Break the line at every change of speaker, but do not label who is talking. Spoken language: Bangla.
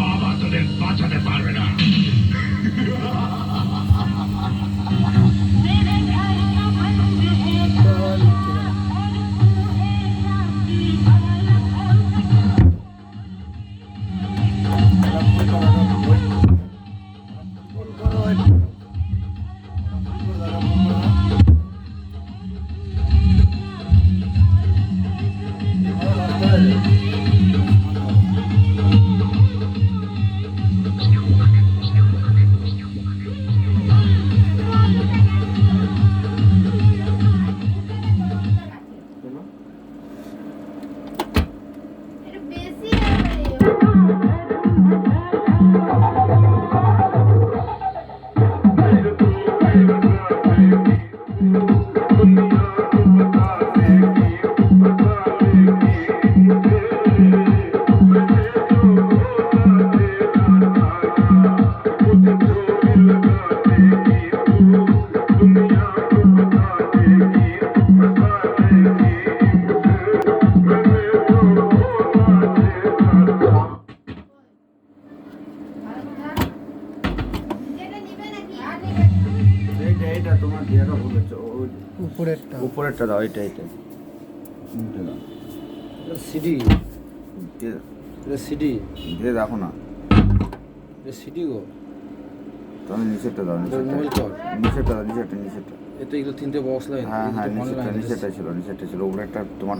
বাবা তোদের বাঁচাতে পারবে না।
see you.
এইটা এইটা তোমার দিয়াটা বলেছ? ওই
উপরেরটা।
উপরেরটা দাও এইটা এইটা উল্টে দাও।
সিডি এটা সিডি
দিয়ে দেখো না।
এটা সিডি গো।
তুমি নিচেরটা দাও
এটা
নিচেরটা। নিচেরটা দাও নিচেরটা নিচেরটা।
এ এগুলো তিনটে বক্স
হ্যাঁ হ্যাঁ নিচেরটা নিচেরটা ছিল নিচেরটা ছিল। উপরেরটা তোমার